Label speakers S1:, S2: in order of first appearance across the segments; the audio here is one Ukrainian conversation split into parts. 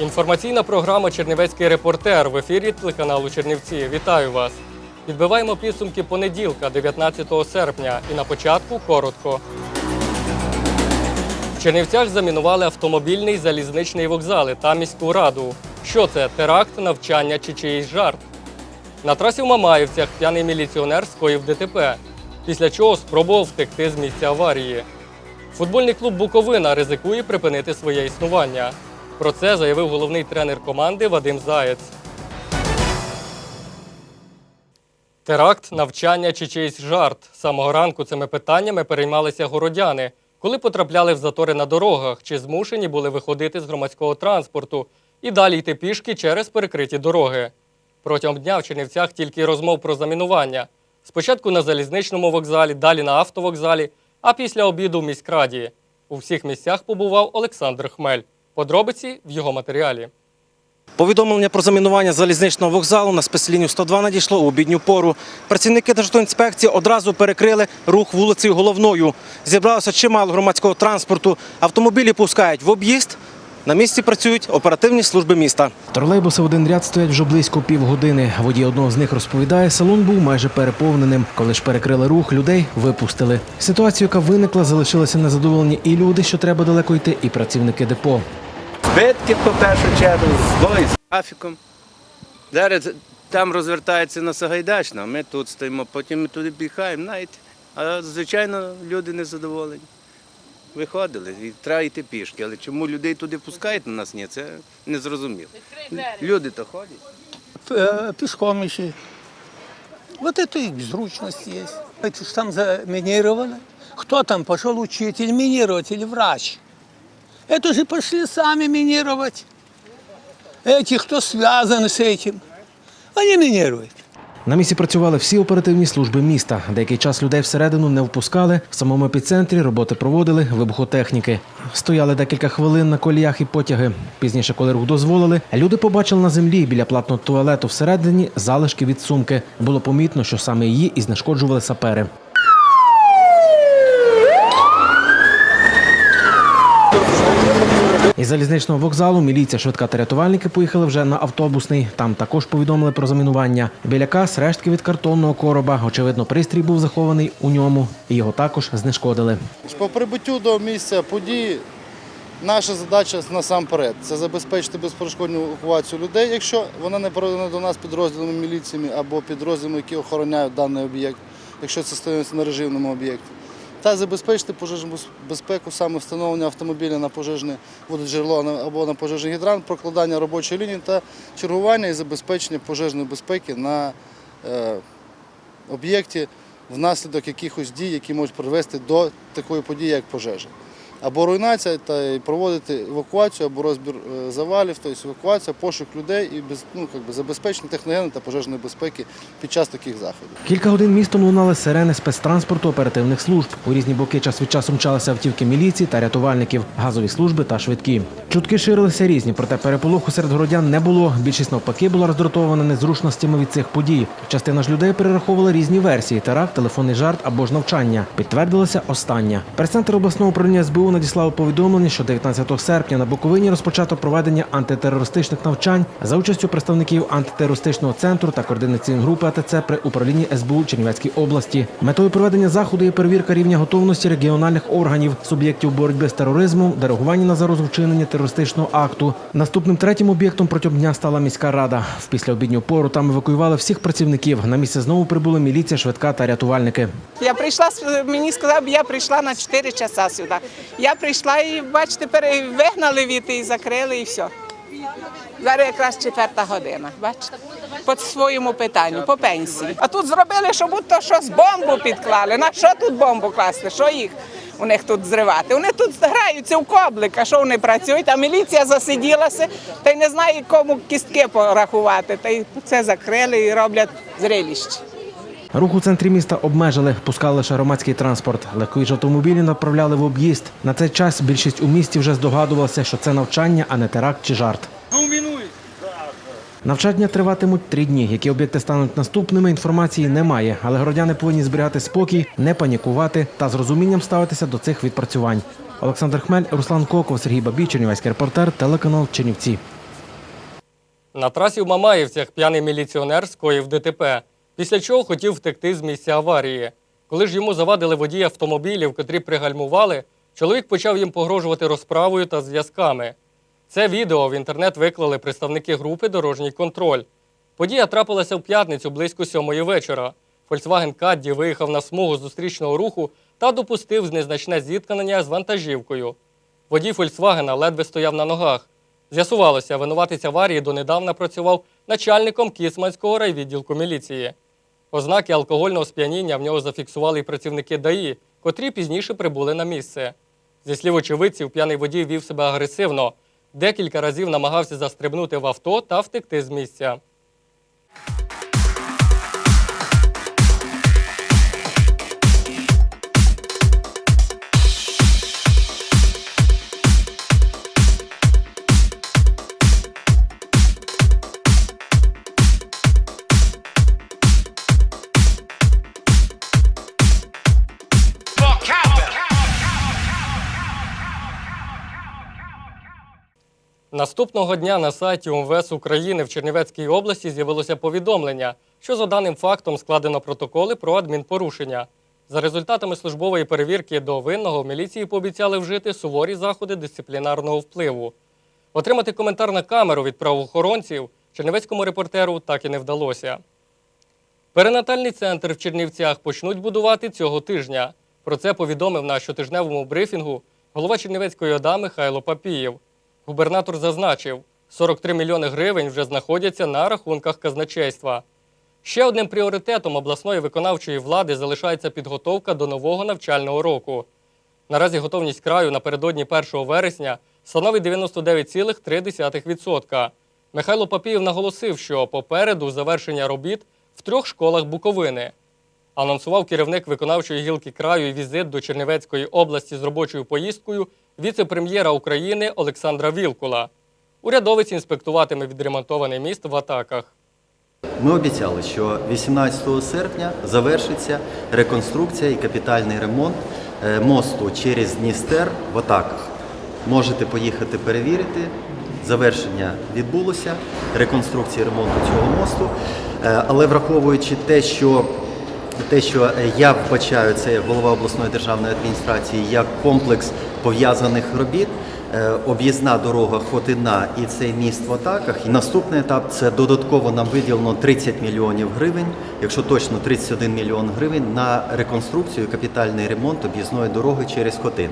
S1: Інформаційна програма Чернівецький репортер в ефірі телеканалу Чернівці. Вітаю вас. Підбиваємо підсумки понеділка, 19 серпня. І на початку коротко. В Чернівцях замінували автомобільний залізничний вокзали та міську раду. Що це? Теракт, навчання чи чиїсь жарт? На трасі в Мамаївцях п'яний міліціонер скоїв ДТП, після чого спробував втекти з місця аварії. Футбольний клуб Буковина ризикує припинити своє існування. Про це заявив головний тренер команди Вадим Заєць. Теракт, навчання чи чийсь жарт. З Самого ранку цими питаннями переймалися городяни, коли потрапляли в затори на дорогах, чи змушені були виходити з громадського транспорту і далі йти пішки через перекриті дороги. Протягом дня в Чернівцях тільки розмов про замінування. Спочатку на залізничному вокзалі, далі на автовокзалі, а після обіду в міськраді. У всіх місцях побував Олександр Хмель. Подробиці в його матеріалі.
S2: Повідомлення про замінування залізничного вокзалу на спецлінію 102 надійшло у обідню пору. Працівники Державтоінспекції одразу перекрили рух вулицею головною. Зібралося чимало громадського транспорту. Автомобілі пускають в об'їзд. На місці працюють оперативні служби міста. Тролейбуси в один ряд стоять вже близько півгодини. Водій одного з них розповідає, салон був майже переповненим. Коли ж перекрили рух, людей випустили. Ситуацію, яка виникла, залишилися незадоволені і люди, що треба далеко йти, і працівники депо.
S3: Збитки, по першу чергу, збої з графіком. Зараз там розвертається на Сагайдачна, ми тут стоїмо, потім ми туди бігаємо, знаєте. А звичайно, люди не задоволені Виходили, і треба йти пішки. Але чому людей туди пускають на нас? Ні, це не зрозуміло. Люди то ходять.
S4: э, пешком еще. Вот это их безручность есть. Это ж там заминировано. Кто там пошел учитель минировать или врач? Это же пошли сами минировать. Эти, кто связаны с этим, они минируют.
S2: На місці працювали всі оперативні служби міста. Деякий час людей всередину не впускали. В самому епіцентрі роботи проводили вибухотехніки. Стояли декілька хвилин на коліях і потяги. Пізніше, коли рух дозволили, люди побачили на землі біля платного туалету всередині залишки від сумки. Було помітно, що саме її і знешкоджували сапери. Із залізничного вокзалу міліція, швидка та рятувальники поїхали вже на автобусний. Там також повідомили про замінування. Біля кас рештки від картонного короба. Очевидно, пристрій був захований у ньому, і його також знешкодили.
S5: По прибуттю до місця події наша задача насамперед це забезпечити безперешкодну евакуацію людей, якщо вона не передана до нас підрозділами міліціями або підрозділами, які охороняють даний об'єкт, якщо це стоїться на режимному об'єкті. Та забезпечити пожежну безпеку саме встановлення автомобіля на пожежне вододжерело або на пожежний гідрант, прокладання робочої лінії та чергування і забезпечення пожежної безпеки на е, об'єкті внаслідок якихось дій, які можуть привести до такої події, як пожежа. Або руйнація та проводити евакуацію, або розбір е, завалів, тобто евакуація, пошук людей і без, ну, як би, забезпечення техногенної та пожежної безпеки під час таких заходів.
S2: Кілька годин містом лунали сирени спецтранспорту оперативних служб. У різні боки час від часу мчалися автівки міліції та рятувальників, газові служби та швидкі. Чутки ширилися різні, проте переполоху серед городян не було. Більшість навпаки була роздратована незручностями від цих подій. Частина ж людей перераховувала різні версії: теракт, телефонний жарт або ж навчання. Підтвердилося остання. Прес-центр обласного управління СБУ надіслав повідомлення, що 19 серпня на Буковині розпочато проведення антитерористичних навчань за участю представників антитерористичного центру та координаційної групи АТЦ при управлінні СБУ Чернівецькій області. Метою проведення заходу є перевірка рівня готовності регіональних органів, суб'єктів боротьби з тероризмом, де реагування на загрозу вчинення терористичного акту. Наступним третім об'єктом протягом дня стала міська рада. В післяобідню пору там евакуювали всих працівників. На місце знову прибули міліція, швидка та рятувальники.
S6: Я прийшла, мені сказав, я прийшла на 4 часа сюди. Я прийшла і, бачите, вигнали від і закрили, і все. Зараз якраз четверта година, бачите? По своєму питанню, по пенсії. А тут зробили, що будто щось бомбу підклали. На що тут бомбу класти? Що їх у них тут зривати? Вони тут граються в коблика, що вони працюють, а міліція засиділася та й не знає, кому кістки порахувати. Та й це закрили і роблять зрелище.
S2: Рух у центрі міста обмежили, пускали лише громадський транспорт. Легкові ж автомобілі направляли в об'їзд. На цей час більшість у місті вже здогадувалася, що це навчання, а не теракт чи жарт. Навчання триватимуть три дні. Які об'єкти стануть наступними, інформації немає, але городяни повинні зберігати спокій, не панікувати та з розумінням ставитися до цих відпрацювань. Олександр Хмель, Руслан Коков, Сергій Бабій, Чернівецький репортер, телеканал Чернівці.
S1: На трасі в Мамаївцях п'яний міліціонер скоїв ДТП, після чого хотів втекти з місця аварії. Коли ж йому завадили водії автомобілів, котрі пригальмували, чоловік почав їм погрожувати розправою та зв'язками. Це відео в інтернет виклали представники групи Дорожній контроль. Подія трапилася в п'ятницю близько сьомої вечора. Volkswagen Caddy виїхав на смугу зустрічного руху та допустив незначне зіткнення з вантажівкою. Водій Фольксвагена ледве стояв на ногах. З'ясувалося, винуватець аварії донедавна працював начальником Кісманського райвідділку міліції. Ознаки алкогольного сп'яніння в нього зафіксували і працівники ДАІ, котрі пізніше прибули на місце. Зі слів очевидців, п'яний водій вів себе агресивно, декілька разів намагався застрибнути в авто та втекти з місця. Наступного дня на сайті УМВС України в Чернівецькій області з'явилося повідомлення, що за даним фактом складено протоколи про адмінпорушення. За результатами службової перевірки до винного міліції пообіцяли вжити суворі заходи дисциплінарного впливу. Отримати коментар на камеру від правоохоронців чернівецькому репортеру так і не вдалося. Перинатальний центр в Чернівцях почнуть будувати цього тижня. Про це повідомив на щотижневому брифінгу голова Чернівецької ОДА Михайло Папієв. Губернатор зазначив, 43 мільйони гривень вже знаходяться на рахунках казначейства. Ще одним пріоритетом обласної виконавчої влади залишається підготовка до нового навчального року. Наразі готовність краю напередодні 1 вересня становить 99,3%. Михайло Папієв наголосив, що попереду завершення робіт в трьох школах Буковини. Анонсував керівник виконавчої гілки краю візит до Чернівецької області з робочою поїздкою віце-прем'єра України Олександра Вілкула. Урядовець інспектуватиме відремонтований міст в атаках.
S7: Ми обіцяли, що 18 серпня завершиться реконструкція і капітальний ремонт е, мосту через Дністер в Атаках. Можете поїхати перевірити. Завершення відбулося, реконструкція ремонту цього мосту. Е, Але враховуючи те, що те, що е, я вбачаю, це голова обласної державної адміністрації, як комплекс пов'язаних робіт, е, об'їзна дорога Хотина і цей міст в атаках. І наступний етап це додатково нам виділено 30 мільйонів гривень, якщо точно 31 мільйон гривень на реконструкцію капітальний ремонт об'їзної дороги через Хотин.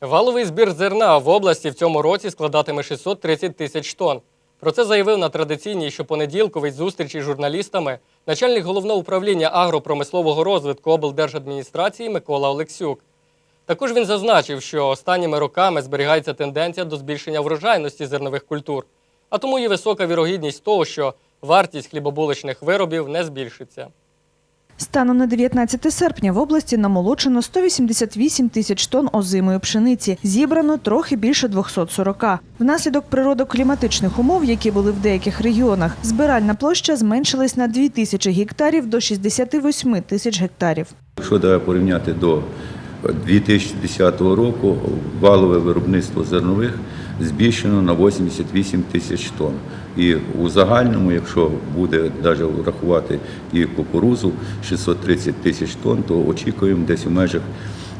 S1: Валовий збір зерна в області в цьому році складатиме 630 тисяч тонн. Про це заявив на традиційній щопонеділковій зустрічі з журналістами начальник головного управління агропромислового розвитку облдержадміністрації Микола Олексюк. Також він зазначив, що останніми роками зберігається тенденція до збільшення врожайності зернових культур, а тому є висока вірогідність того, що вартість хлібобуличних виробів не збільшиться.
S8: Станом на 19 серпня в області намолочено 188 тисяч тонн озимої пшениці. Зібрано трохи більше 240. Внаслідок природокліматичних умов, які були в деяких регіонах, збиральна площа зменшилась на 2 тисячі гектарів до 68 тисяч гектарів.
S9: Якщо давай порівняти до 2010 року, валове виробництво зернових збільшено на 88 тисяч тонн. І у загальному, якщо буде навіть врахувати і кукурузу 630 тисяч тонн, то очікуємо десь у межах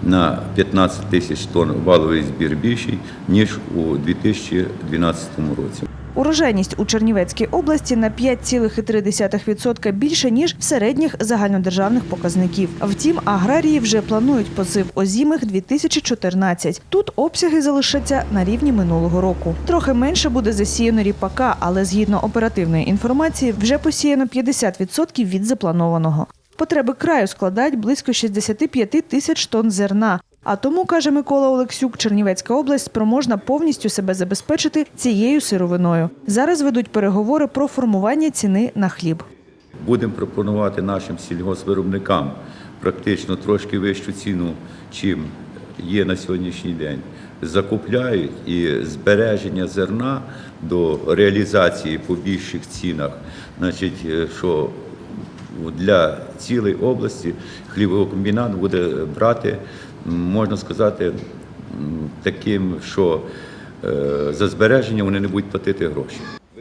S9: на 15 тисяч тонн валовий збір більший, ніж у 2012 році.
S8: Урожайність у Чернівецькій області на 5,3% більше, ніж середніх загальнодержавних показників. Втім, аграрії вже планують посив озімих 2014. Тут обсяги залишаться на рівні минулого року. Трохи менше буде засіяно ріпака, але згідно оперативної інформації, вже посіяно 50% від запланованого. Потреби краю складають близько 65 тисяч тонн зерна. А тому, каже Микола Олексюк, Чернівецька область спроможна повністю себе забезпечити цією сировиною. Зараз ведуть переговори про формування ціни на хліб.
S9: Будемо пропонувати нашим сільгоспвиробникам практично трошки вищу ціну, чим є на сьогоднішній день. Закупляють і збереження зерна до реалізації по більших цінах, значить, е, що для цілої області хлібокомбінат буде брати, можна сказати, таким, що е, за збереження вони не будуть платити гроші.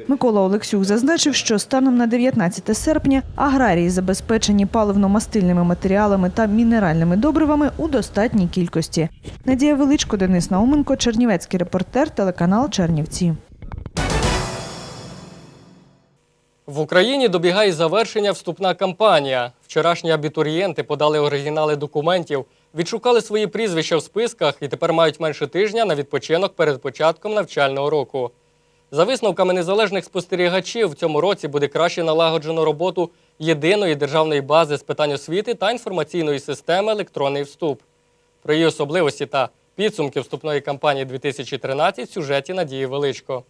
S8: Микола Олексюк зазначив, що станом на 19 серпня аграрії забезпечені паливно-мастильними матеріалами та мінеральними добривами у достатній кількості. Надія Величко, Денис Науменко, Чернівецький репортер, телеканал Чернівці.
S1: В Україні добігає завершення вступна кампанія. Вчорашні абітурієнти подали оригінали документів, відшукали свої прізвища в списках і тепер мають менше тижня на відпочинок перед початком навчального року. За висновками незалежних спостерігачів, в цьому році буде краще налагоджено роботу єдиної державної бази з питань освіти та інформаційної системи електронний вступ. Про її особливості та підсумки вступної кампанії 2013 в сюжеті Надії Величко.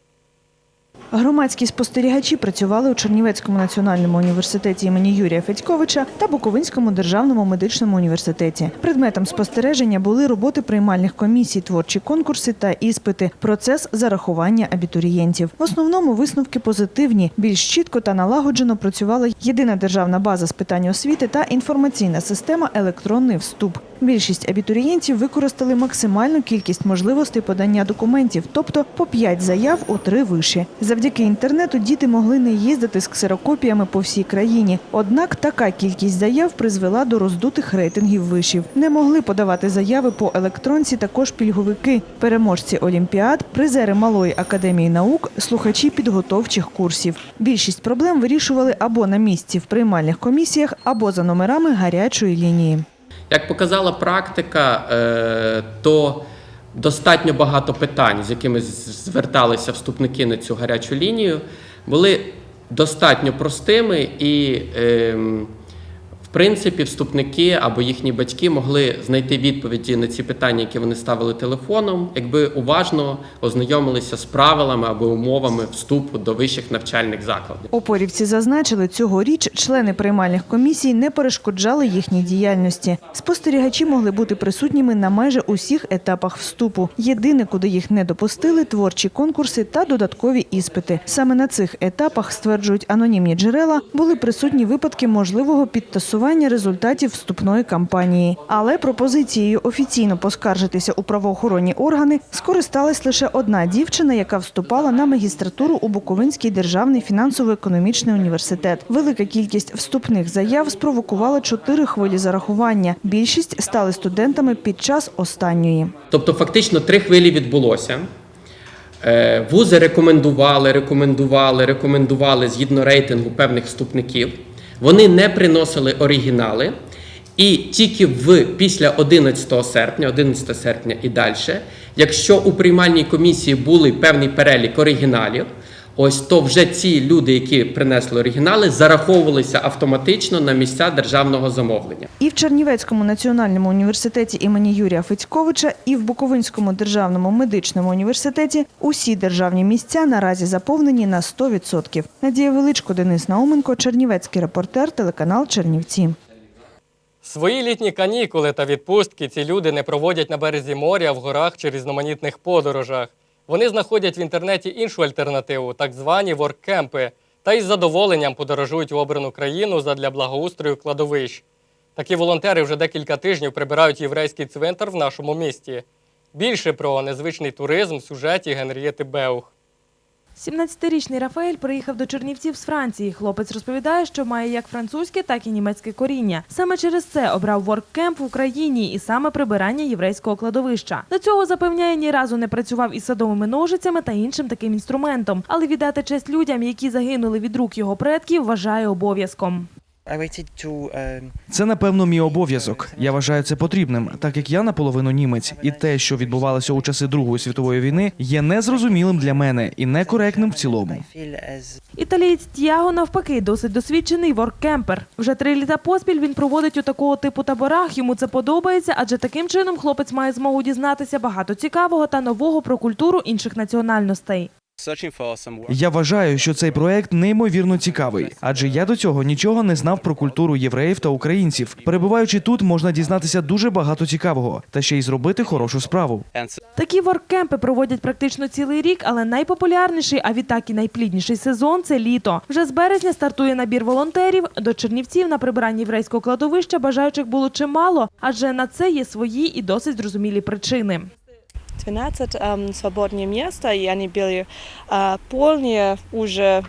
S8: Громадські спостерігачі працювали у Чернівецькому національному університеті імені Юрія Федьковича та Буковинському державному медичному університеті. Предметом спостереження були роботи приймальних комісій, творчі конкурси та іспити, процес зарахування абітурієнтів. В основному висновки позитивні. Більш чітко та налагоджено працювала єдина державна база з питань освіти та інформаційна система електронний вступ. Більшість абітурієнтів використали максимальну кількість можливостей подання документів, тобто по 5 заяв у три виші. Завдяки інтернету діти могли не їздити з ксерокопіями по всій країні. Однак така кількість заяв призвела до роздутих рейтингів вишів. Не могли подавати заяви по електронці також пільговики, переможці олімпіад, призери малої академії наук, слухачі підготовчих курсів. Більшість проблем вирішували або на місці в приймальних комісіях, або за номерами гарячої лінії.
S10: Як показала практика, е, то достатньо багато питань, з якими зверталися вступники на цю гарячу лінію, були достатньо простими і, ем, принципі, вступники або їхні батьки могли знайти відповіді на ці питання, які вони ставили телефоном, якби уважно ознайомилися з правилами або умовами вступу до вищих навчальних закладів.
S8: Опорівці зазначили, цьогоріч члени приймальних комісій не перешкоджали їхній діяльності. Спостерігачі могли бути присутніми на майже усіх етапах вступу. Єдине, куди їх не допустили, творчі конкурси та додаткові іспити. Саме на цих етапах, стверджують анонімні джерела, були присутні випадки можливого підтасування результатів вступної кампанії. Але пропозицією офіційно поскаржитися у правоохоронні органи скористалась лише одна дівчина, яка вступала на магістратуру у Буковинський державний фінансово-економічний університет. Велика кількість вступних заяв спровокувала чотири хвилі зарахування. Більшість стали студентами під час останньої.
S10: Тобто, фактично, три хвилі відбулося. Е, Вузи рекомендували, рекомендували, рекомендували згідно рейтингу певних вступників. Вони не приносили оригінали. І тільки в після 11 серпня, 11 серпня і далі, якщо у приймальній комісії були певний перелік оригіналів, ось то вже ці люди, які принесли оригінали, зараховувалися автоматично на місця державного замовлення.
S8: І в Чернівецькому національному університеті імені Юрія Федьковича, і в Буковинському державному медичному університеті усі державні місця наразі заповнені на 100%. Надія Величко, Денис Науменко, Чернівецький репортер, телеканал Чернівці.
S1: Свої літні канікули та відпустки ці люди не проводять на березі моря, в горах чи різноманітних подорожах. Вони знаходять в інтернеті іншу альтернативу, так звані ворккемпи, та із задоволенням подорожують в обрану країну задля благоустрою кладовищ. Такі волонтери вже декілька тижнів прибирають єврейський цвинтар в нашому місті. Більше про незвичний туризм в сюжеті Генрієти Беух.
S11: 17-річний Рафаель приїхав до Чернівців з Франції. Хлопець розповідає, що має як французьке, так і німецьке коріння. Саме через це обрав ворккемп в Україні і саме прибирання єврейського кладовища. До цього запевняє, ні разу не працював із садовими ножицями та іншим таким інструментом, але віддати честь людям, які загинули від рук його предків, вважає обов'язком.
S12: Це напевно мій обов'язок. Я вважаю це потрібним, так як я наполовину німець, і те, що відбувалося у часи Другої світової війни, є незрозумілим для мене і некоректним в цілому.
S11: Італієць Тіаго навпаки досить досвідчений ворккемпер. Вже три літа поспіль він проводить у такого типу таборах. Йому це подобається, адже таким чином хлопець має змогу дізнатися багато цікавого та нового про культуру інших національностей.
S12: Я вважаю, що цей проект неймовірно цікавий, адже я до цього нічого не знав про культуру євреїв та українців. Перебуваючи тут, можна дізнатися дуже багато цікавого та ще й зробити хорошу справу.
S11: Такі ворккемпи проводять практично цілий рік, але найпопулярніший, а відтак і найплідніший сезон це літо. Вже з березня стартує набір волонтерів. До Чернівців на прибиранні єврейського кладовища бажаючих було чимало, адже на це є свої і досить зрозумілі причини.
S13: 12 эм, свободные места, и они были э, полные уже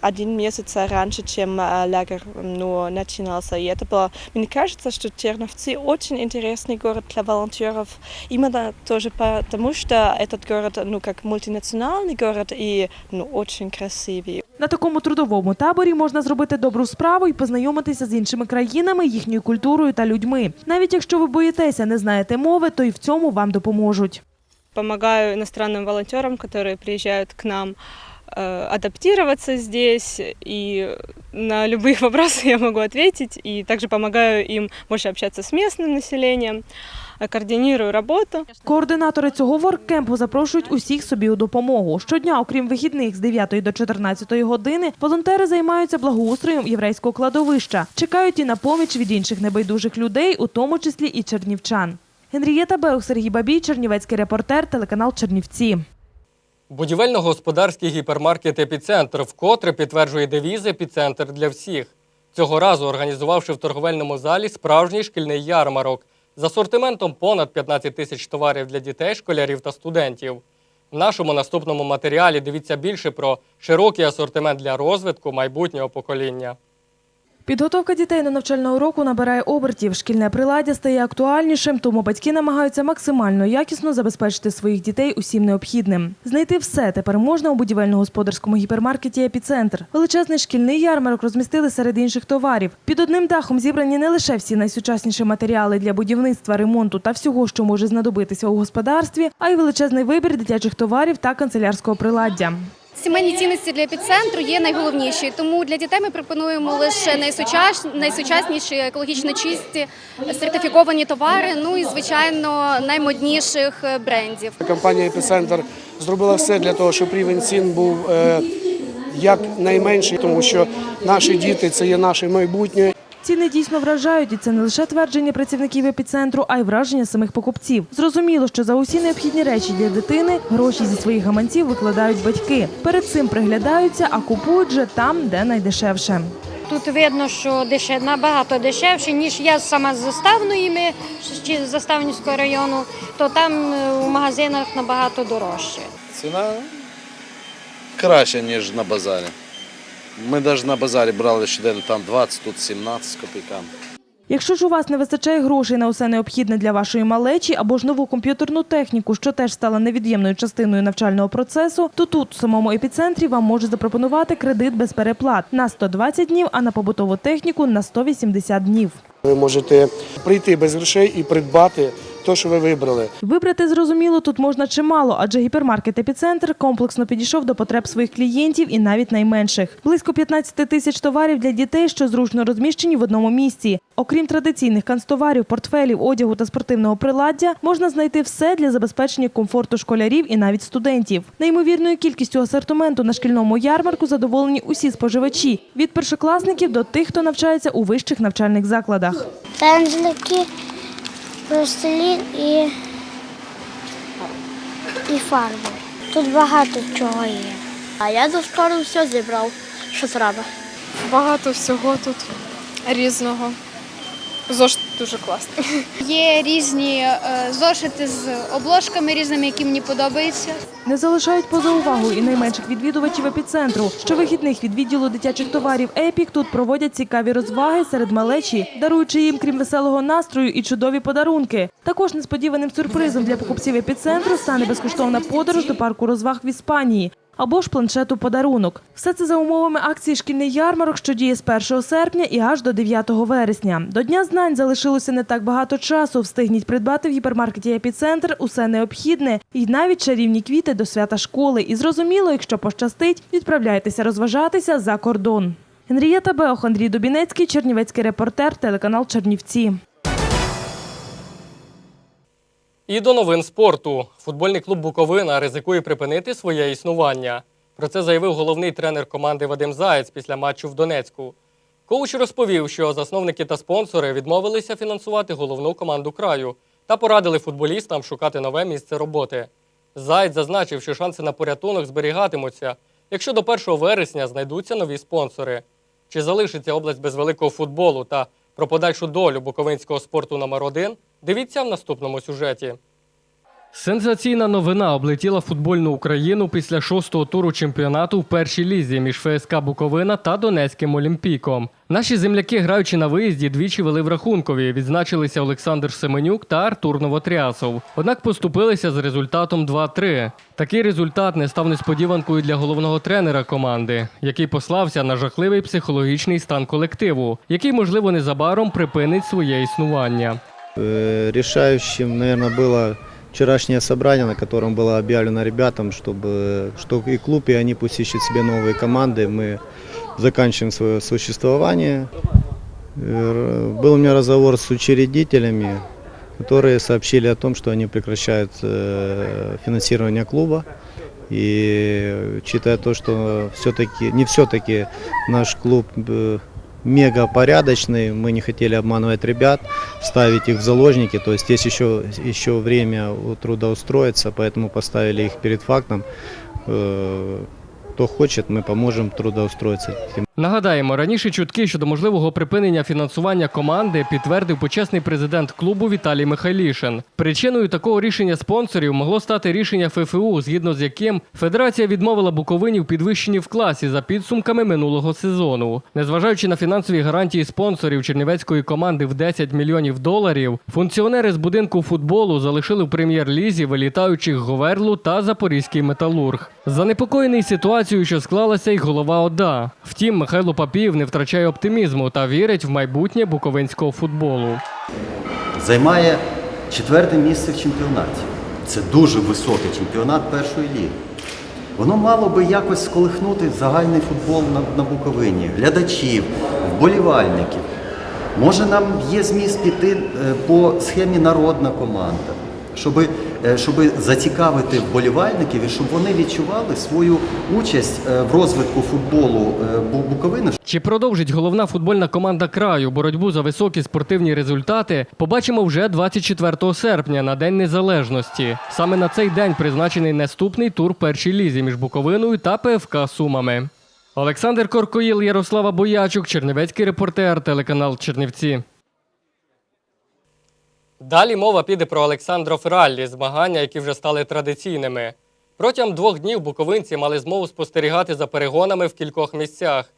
S13: один месяц раньше, чем э, лагерь ну, начинался. И это было, мне кажется, что Терновцы очень интересный город для волонтеров, именно тоже потому, что этот город, ну, как мультинациональный город и, ну, очень красивый.
S11: На такому трудовому таборі можна зробити добру справу і познайомитися з іншими країнами, їхньою культурою та людьми. Навіть якщо ви боїтеся, не знаєте мови, то й в цьому вам допоможуть.
S13: Помогаю иностранным волонтерам, которые приезжают к нам э, адаптироваться здесь, и на любые вопросы я могу ответить, и также помогаю им больше общаться с местным населением, э, координирую работу.
S11: Координатори цього ворккемпу запрошують усіх собі у допомогу. Щодня, окрім вихідних з 9 до 14 години, волонтери займаються благоустроєм єврейського кладовища. Чекають і на поміч від інших небайдужих людей, у тому числі і чернівчан. Генрієта Беух, Сергій Бабій, Чернівецький репортер, телеканал Чернівці.
S1: Будівельно-господарський гіпермаркет «Епіцентр» вкотре підтверджує девіз «Епіцентр для всіх». Цього разу організувавши в торговельному залі справжній шкільний ярмарок з асортиментом понад 15 тисяч товарів для дітей, школярів та студентів. В нашому наступному матеріалі дивіться більше про широкий асортимент для розвитку майбутнього покоління.
S11: Підготовка дітей до навчального року набирає обертів. Шкільне приладдя стає актуальнішим, тому батьки намагаються максимально якісно забезпечити своїх дітей усім необхідним. Знайти все тепер можна у будівельно-господарському гіпермаркеті «Епіцентр». Величезний шкільний ярмарок розмістили серед інших товарів. Під одним дахом зібрані не лише всі найсучасніші матеріали для будівництва, ремонту та всього, що може знадобитися у господарстві, а й величезний вибір дитячих товарів та канцелярського приладдя.
S14: Сімейні цінності для епіцентру є найголовніші, тому для дітей ми пропонуємо лише найсучас... найсучасніші, екологічно чисті, сертифіковані товари. Ну і звичайно наймодніших брендів.
S15: Компанія «Епіцентр» зробила все для того, щоб рівень цін був е, як найменший, тому що наші діти це є наше майбутнє.
S11: Ціни дійсно вражають, і це не лише твердження працівників епіцентру, а й враження самих покупців. Зрозуміло, що за усі необхідні речі для дитини гроші зі своїх гаманців викладають батьки. Перед цим приглядаються, а купують же там, де найдешевше.
S16: Тут видно, що деше, набагато дешевше, ніж я сама з заставної, ми, чи з Заставницького району, то там е, у магазинах набагато дорожче.
S17: Ціна краща, ніж на базарі. Ми навіть на базарі брали щоденно там 20, тут 17 з копійками.
S11: Якщо ж у вас не вистачає грошей на усе необхідне для вашої малечі або ж нову комп'ютерну техніку, що теж стала невід'ємною частиною навчального процесу, то тут, в самому епіцентрі, вам можуть запропонувати кредит без переплат на 120 днів, а на побутову техніку на 180 днів.
S15: Ви можете прийти без грошей і придбати те, що ви вибрали.
S11: Вибрати зрозуміло тут можна чимало, адже гіпермаркет епіцентр комплексно підійшов до потреб своїх клієнтів і навіть найменших. Близько 15 тисяч товарів для дітей, що зручно розміщені в одному місці. Окрім традиційних канцтоварів, портфелів, одягу та спортивного приладдя, можна знайти все для забезпечення комфорту школярів і навіть студентів. Неймовірною кількістю асортименту на шкільному ярмарку задоволені усі споживачі від першокласників до тих, хто навчається у вищих навчальних закладах.
S18: пензлики, пластилін і, і фарби. Тут багато чого є. А я до скоро все зібрав, що треба.
S19: Багато всього тут різного. Зошит дуже класний.
S14: Є різні е, зошити з обложками різними, які мені подобаються.
S11: Не залишають поза увагою і найменших відвідувачів епіцентру. Щовихідних від відділу дитячих товарів Епік тут проводять цікаві розваги серед малечі, даруючи їм, крім веселого настрою, і чудові подарунки. Також несподіваним сюрпризом для покупців епіцентру стане безкоштовна подорож до парку розваг в Іспанії. Або ж планшету подарунок. Все це за умовами акції Шкільний ярмарок, що діє з 1 серпня і аж до 9 вересня. До Дня знань залишилося не так багато часу. Встигніть придбати в гіпермаркеті епіцентр усе необхідне, і навіть чарівні квіти до свята школи. І зрозуміло, якщо пощастить, відправляйтеся розважатися за кордон. Генрієта Беох, Андрій Дубінецький, Чернівецький репортер, телеканал Чернівці.
S1: І до новин спорту. Футбольний клуб Буковина ризикує припинити своє існування. Про це заявив головний тренер команди Вадим Заєць після матчу в Донецьку. Коуч розповів, що засновники та спонсори відмовилися фінансувати головну команду краю та порадили футболістам шукати нове місце роботи. Заєць зазначив, що шанси на порятунок зберігатимуться, якщо до 1 вересня знайдуться нові спонсори. Чи залишиться область без великого футболу та про подальшу долю буковинського спорту номер 1 дивіться в наступному сюжеті. Сенсаційна новина облетіла футбольну Україну після шостого туру чемпіонату в першій лізі між ФСК Буковина та Донецьким Олімпіком. Наші земляки, граючи на виїзді, двічі вели в рахункові. Відзначилися Олександр Семенюк та Артур Новотрясов. Однак поступилися з результатом 2-3. Такий результат не став несподіванкою для головного тренера команди, який послався на жахливий психологічний стан колективу, який, можливо, незабаром припинить своє існування.
S20: Э, Решающим, наверное, было вчерашнее собрание, на котором было объявлено ребятам, чтобы что и клуб, и они пусть ищут себе новые команды. Мы заканчиваем свое существование. Э, Был у меня разговор с учредителями, которые сообщили о том, что они прекращают э, финансирование клуба. И учитывая то, что все-таки, не все-таки наш клуб э, мега порядочный, мы не хотели обманывать ребят, ставить их в заложники, то есть есть еще, еще время трудоустроиться, поэтому поставили их перед фактом. Э, Кто хочет, мы поможем трудоустроиться.
S1: Нагадаємо, раніше чутки щодо можливого припинення фінансування команди підтвердив почесний президент клубу Віталій Михайлішин. Причиною такого рішення спонсорів могло стати рішення ФФУ, згідно з яким федерація відмовила Буковині в підвищенні в класі за підсумками минулого сезону. Незважаючи на фінансові гарантії спонсорів чернівецької команди в 10 мільйонів доларів, функціонери з будинку футболу залишили в прем'єр-лізі вилітаючих Говерлу та Запорізький металург. Занепокоєний ситуацією, що склалася, й голова ОДА. Втім, Михайло Папіїв не втрачає оптимізму та вірить в майбутнє буковинського футболу.
S7: Займає четверте місце в чемпіонаті. Це дуже високий чемпіонат першої ліги. Воно мало би якось сколихнути загальний футбол на, на Буковині, глядачів, вболівальників. Може, нам є зміст піти е, по схемі народна команда, щоб, щоб зацікавити вболівальників і щоб вони відчували свою участь е, в розвитку футболу е, Буковини.
S1: Чи продовжить головна футбольна команда краю боротьбу за високі спортивні результати? Побачимо вже 24 серпня на День Незалежності. Саме на цей день призначений наступний тур першій лізі між Буковиною та ПФК Сумами. Олександр Коркоїл, Ярослава Боячук, Чернівецький репортер, телеканал Чернівці. Далі мова піде про Олександров раллі, змагання, які вже стали традиційними. Протягом двох днів буковинці мали змогу спостерігати за перегонами в кількох місцях.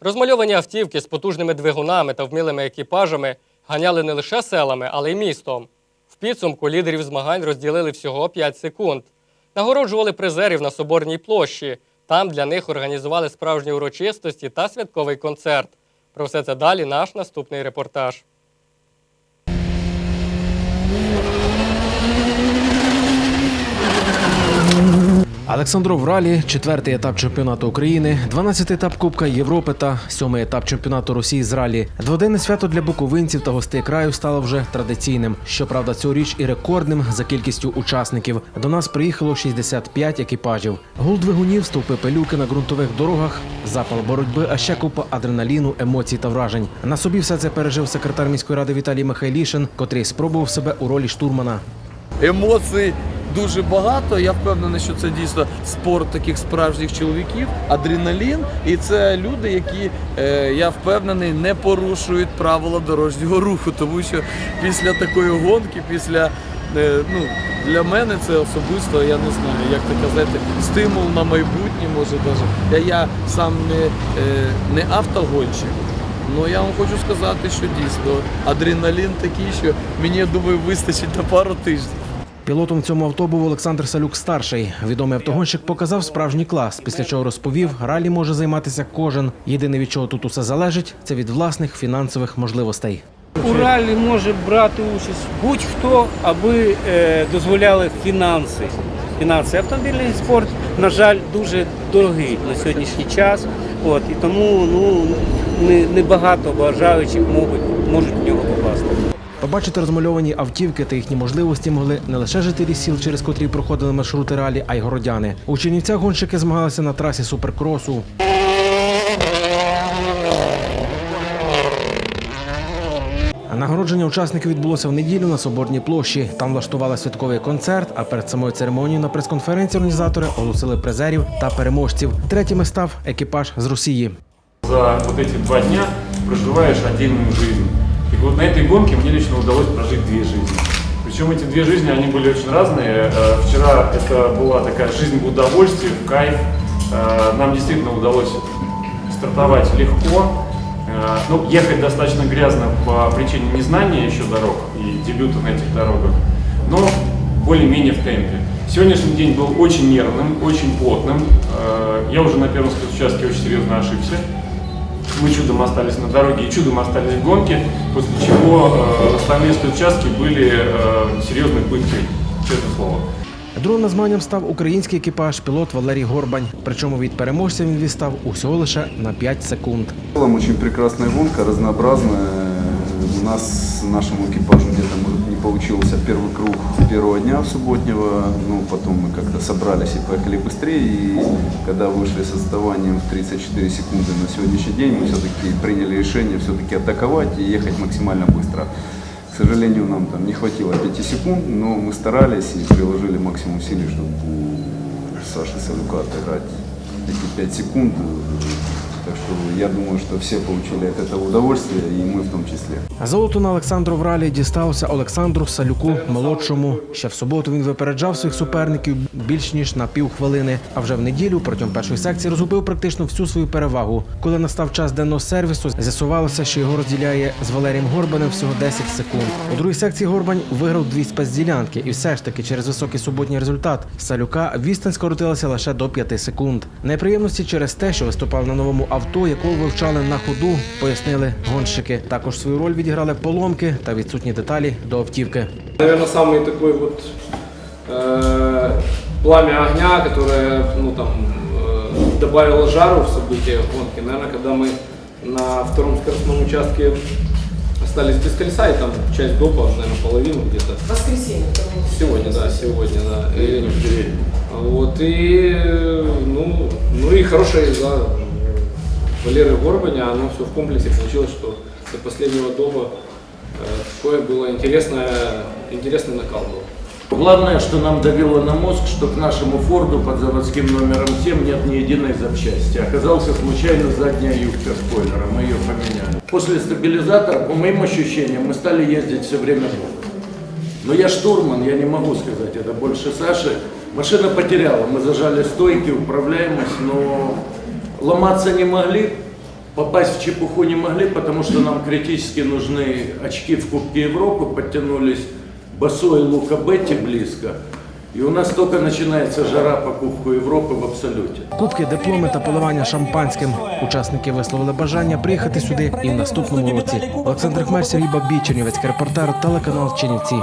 S1: Розмальовані автівки з потужними двигунами та вмілими екіпажами ганяли не лише селами, але й містом. В підсумку лідерів змагань розділили всього 5 секунд. Нагороджували призерів на Соборній площі. Там для них організували справжні урочистості та святковий концерт. Про все це далі наш наступний репортаж. Yeah.
S2: Олександров Ралі, четвертий етап чемпіонату України, 12-й етап Кубка Європи та сьомий етап чемпіонату Росії з ралі. Дводенне свято для буковинців та гостей краю стало вже традиційним. Щоправда, цьогоріч і рекордним за кількістю учасників. До нас приїхало 65 екіпажів. Гул двигунів, стовпи пилюки на ґрунтових дорогах, запал боротьби, а ще купа адреналіну, емоцій та вражень. На собі все це пережив секретар міської ради Віталій Михайлішин, котрий спробував себе у ролі штурмана.
S21: Емоцій дуже багато. Я впевнений, що це дійсно спорт таких справжніх чоловіків, адреналін. І це люди, які е, я впевнений не порушують правила дорожнього руху, тому що після такої гонки, після е, ну, для мене це особисто, я не знаю, як це казати, стимул на майбутнє, може навіть. Я, я сам не, е, не автогонщик. Ну я вам хочу сказати, що дійсно адреналін такий, що мені я думаю вистачить на пару тижнів.
S2: Пілотом в цьому авто був Олександр Салюк старший. Відомий автогонщик показав справжній клас, після чого розповів, ралі може займатися кожен. Єдине від чого тут усе залежить, це від власних фінансових можливостей.
S22: У ралі може брати участь будь-хто, аби е, дозволяли фінанси. Фінанси автомобільний спорт, на жаль, дуже дорогий на сьогоднішній час. От і тому ну не, не багато бажаючих можуть, можуть в нього попасти.
S2: Побачити розмальовані автівки та їхні можливості могли не лише жителі сіл, через котрі проходили маршрути ралі, а й городяни. У Чернівцях гонщики змагалися на трасі суперкросу. Нагородження учасників відбулося в неділю на Соборній площі. Там влаштували святковий концерт, а перед самою церемонією на прес-конференції організатори оголосили призерів та переможців. Третім став екіпаж з Росії.
S23: За эти два дня проживаешь отдельную жизнь. И вот на этой гонке мне лично удалось прожить две жизни. Причем эти две жизни, они были очень разные. Э, Вчера это была такая жизнь в удовольствии, в кайф. Э, Нам действительно удалось стартовать легко. Э, Ну, ехать достаточно грязно по причине незнания еще дорог и дебюта на этих дорогах, но более-менее в темпе. Сегодняшний день был очень нервным, очень плотным. Я уже на первом участке очень серьезно ошибся. Мы чудом остались на дороге и чудом остались в гонке, после чего э, остальные участки были э, серьезной пыткой, честное слово.
S2: Другим на змаганням став український екіпаж, пілот Валерій Горбань. Причому від переможця він відстав усього лише на 5 секунд.
S24: В целом очень прекрасная гонка, разнообразная. У нас, нашему экипажу где-то может, не получился первый круг первого дня субботнего, ну потом мы как-то собрались и поехали быстрее, и когда вышли с отставанием в 34 секунды на сегодняшний день, мы все-таки приняли решение все-таки атаковать и ехать максимально быстро. К сожалению, нам там не хватило 5 секунд, но мы старались и приложили максимум усилий, чтобы у Саши Салюка отыграть эти 5 секунд. Так что я думаю, что все получили от этого удовольствие, и мы в том числе.
S2: Золото на Олександру в ралі дістався Олександру Салюку молодшому. Ще в суботу він випереджав своїх суперників більш ніж на півхвилини. А вже в неділю протягом першої секції розгубив практично всю свою перевагу. Коли настав час денного сервісу, з'ясувалося, що його розділяє з Валерієм Горбанем всього 10 секунд. У другій секції Горбань виграв дві спецділянки, і все ж таки через високий суботній результат Салюка відстань скоротилася лише до 5 секунд. Неприємності через те, що виступав на новому авто, якого вивчали на ходу, пояснили гонщики. Також свою роль відіграли поломки та відсутні деталі до автівки.
S25: Наверное, самый такой вот э, пламя огня, которое ну, там, э, добавило жару в события гонки. Наверное, когда мы на втором скоростном участке остались без колеса, и там часть допа, наверное, половину где-то.
S26: Воскресенье.
S25: Сегодня, да, сегодня, да. И, вот, и, э, ну, ну и хорошая езда Валеры Горбаня, оно все в комплексе получилось, что до последнего дома э, такое было интересное, интересный накал был.
S27: Главное, что нам давило на мозг, что к нашему Форду под заводским номером 7 нет ни единой запчасти. Оказался случайно задняя юбка спойлера, мы ее поменяли. После стабилизатора, по моим ощущениям, мы стали ездить все время боком. Но я штурман, я не могу сказать это больше Саши. Машина потеряла, мы зажали стойки, управляемость, но ломаться не могли, попасть в чепуху не могли, потому что нам критически нужны очки в Кубке Европы, подтянулись Басо и Лука Бетти близко. И у нас только начинается жара по Кубку Европы в абсолюте.
S2: Кубки, дипломи та поливання шампанським. Учасники висловили бажання приїхати сюди і в наступному році. Олександр Хмель, Сергій Бабій, Чернівецький репортер, телеканал Чернівці.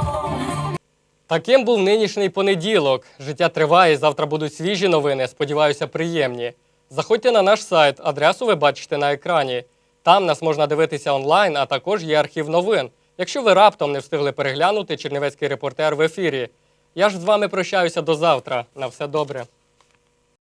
S1: Таким був нинішній понеділок. Життя триває. Завтра будуть свіжі новини. Сподіваюся, приємні. Заходьте на наш сайт, адресу ви бачите на екрані. Там нас можна дивитися онлайн, а також є архів новин. Якщо ви раптом не встигли переглянути Чернівецький репортер в ефірі. Я ж з вами прощаюся до завтра. На все добре.